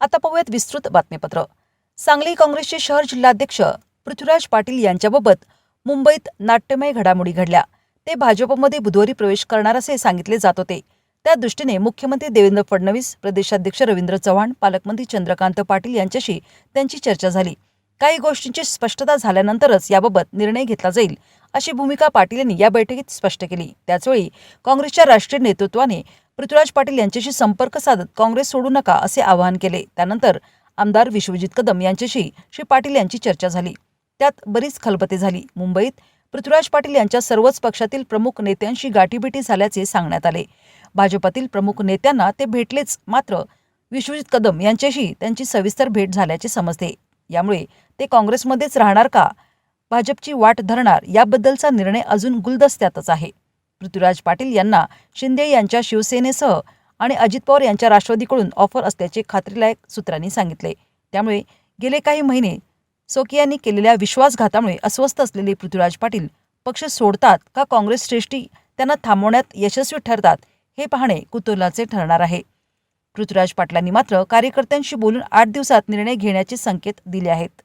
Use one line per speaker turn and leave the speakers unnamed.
आता पाहूयात विस्तृत बातमीपत्र. सांगली काँग्रेसचे शहर जिल्हाध्यक्ष पृथ्वीराज पाटील यांच्याबाबत मुंबईत नाट्यमय घडामोडी घडल्या. ते भाजपमध्ये बुधवारी प्रवेश करणार असे सांगितले जात होते. त्या दृष्टीने मुख्यमंत्री देवेंद्र फडणवीस प्रदेशाध्यक्ष रवींद्र चव्हाण पालकमंत्री चंद्रकांत पाटील यांच्याशी त्यांची चर्चा झाली. काही गोष्टींची स्पष्टता झाल्यानंतरच याबाबत निर्णय घेतला जाईल अशी भूमिका पाटील यांनी या बैठकीत स्पष्ट केली. त्याचवेळी काँग्रेसच्या राष्ट्रीय नेतृत्वाने पृथ्वीराज पाटील यांच्याशी संपर्क साधत काँग्रेस सोडू नका असे आवाहन केले. त्यानंतर आमदार विश्वजित कदम यांच्याशी श्री पाटील यांची चर्चा झाली. त्यात बरीच खलबते झाली. मुंबईत पृथ्वीराज पाटील यांच्या सर्वच पक्षातील प्रमुख नेत्यांशी गाठीभेटी झाल्याचे सांगण्यात आले. भाजपातील प्रमुख नेत्यांना ते भेटलेच मात्र विश्वजित कदम यांच्याशी त्यांची सविस्तर भेट झाल्याचे समजते. यामुळे ते काँग्रेसमध्येच राहणार का? भाजपची वाट धरणार याबद्दलचा निर्णय अजून गुलदस्त्यातच आहे. पृथ्वीराज पाटील यांना शिंदे यांच्या शिवसेनेसह आणि अजित पवार यांच्या राष्ट्रवादीकडून ऑफर असल्याचे खात्रीलायक सूत्रांनी सांगितले. त्यामुळे गेले काही महिने सोकियांनी केलेल्या विश्वासघातामुळे अस्वस्थ असलेले पृथ्वीराज पाटील पक्ष सोडतात का काँग्रेस श्रेष्ठी त्यांना थांबवण्यात यशस्वी ठरतात हे पाहणे कुतूहलाचे ठरणार आहे. पृथ्वीराज पाटलांनी मात्र कार्यकर्त्यांशी बोलून आठ दिवसात निर्णय घेण्याचे संकेत दिले आहेत.